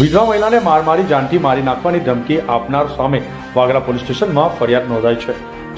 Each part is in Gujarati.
વિધવા મહિલાને માર મારી જાનથી મારી નાખવાની ધમકી આપનાર સામે વાગરા પોલીસ સ્ટેશનમાં ફરિયાદ નોંધાઈ છે.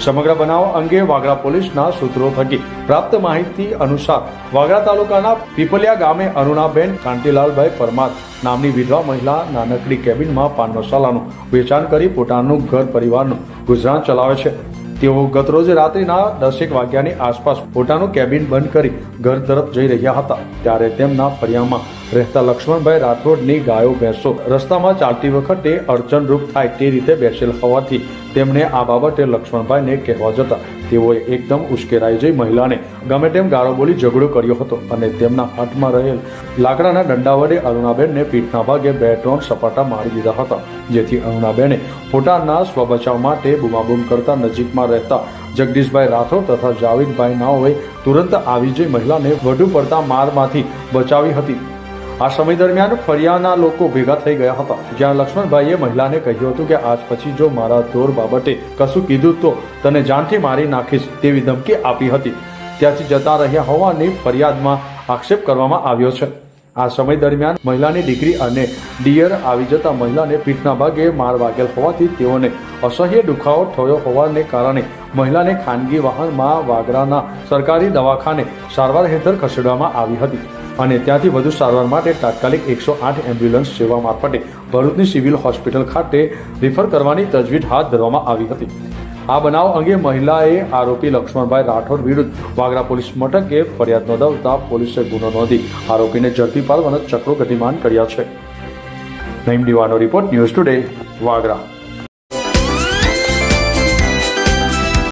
સમગ્ર બનાવ અંગે વાગરા પોલીસના સૂત્રો થકી પ્રાપ્ત માહિતી અનુસાર વાગરા તાલુકાના પીપલિયા ગામે અરુણાબેન, કાંતિલાલભાઈ પરમાર નામની વિધવા મહિલા નાનકડી કેબિનમાં પાન મસાલાનું વેચાણ કરી પોતાનું ઘર પરિવારનું ગુજરાન ચલાવે છે. તેઓ ગતરોજ રાત્રિના દસેક વાગ્યાની આસપાસ પોતાનું કેબિન બંધ કરી ઘર તરફ જઈ રહ્યા હતા. ત્યારે તેમના ફળિયામાં રહેતા લક્ષ્મણભાઈ રાઠોડની ગાયો ભેંસો. રસ્તામાં ચાલતી વખતે અડચણરૂપ થાય તે રીતે બેસેલ હોવાથી તેમણે આ બાબતે લક્ષ્મણભાઈને કહેવા જતા તેઓએ એકદમ ઉશ્કેરાઈ જઈ મહિલાને ગમે તેમ ગાળો બોલી ઝઘડો કર્યો હતો અને તેમના હાથમાં રહેલ લાકડાના દંડા વડે અરુણાબેનને પીઠના ભાગે બે ત્રણ સપાટા મારી દીધા હતા, જેથી અરુણાબેને પોતાના સ્વબચાવ માટે બૂમાબૂમ કરતા નજીકમાં રહેતા જગદીશભાઈ રાઠોડ તથા જાવીદભાઈ નાઓએ તુરંત આવી જઈ મહિલાને વધુ પડતા મારમાંથી બચાવી હતી. આ સમય દરમિયાન ફળિયાના લોકો ભેગા થઈ ગયા હતા. જ્યાં લક્ષ્મણભાઈએ મહિલાને કહ્યું હતું કે, આજ પછી જો મારા ધોર બાબતે કશું કીધું તો તને જાનથી મારી નાખીશ, તેવી ધમકી આપી હતી. ત્યાંથી જતા રહ્યા હોવાની ફરિયાદમાં આક્ષેપ કરવામાં આવ્યો છે. આ સમય દરમિયાન મહિલાની દીકરી અને ડિયર આવી જતા મહિલાને પીઠના ભાગે માર વાગેલ હોવાથી તેઓને અસહ્ય દુખાવો થયો હોવાને કારણે મહિલાને ખાનગી વાહનમાં વાગરાના સરકારી દવાખાને સારવાર હેઠળ ખસેડવામાં આવી હતી. અને ત્યાંથી વધુ સારવાર માટે તાત્કાલિક એકસો આઠ એમ્બ્યુલન્સ સેવા મારફતે ભરૂચની સિવિલ હોસ્પિટલ ખાતે રિફર કરવાની તજવીજ હાથ ધરવામાં આવી હતી. આ બનાવ અંગે મહિલાએ આરોપી લક્ષ્મણભાઈ રાઠોડ વિરુદ્ધ વાગરા પોલીસ મથકે ફરિયાદ નોંધાવતા પોલીસે ગુનો નોંધી આરોપીને ઝડપી પાડવાના ચક્રો ગતિમાન કર્યા છે. નઈમ દીવાનો રિપોર્ટ ન્યૂઝ ટુડે, વાગરા.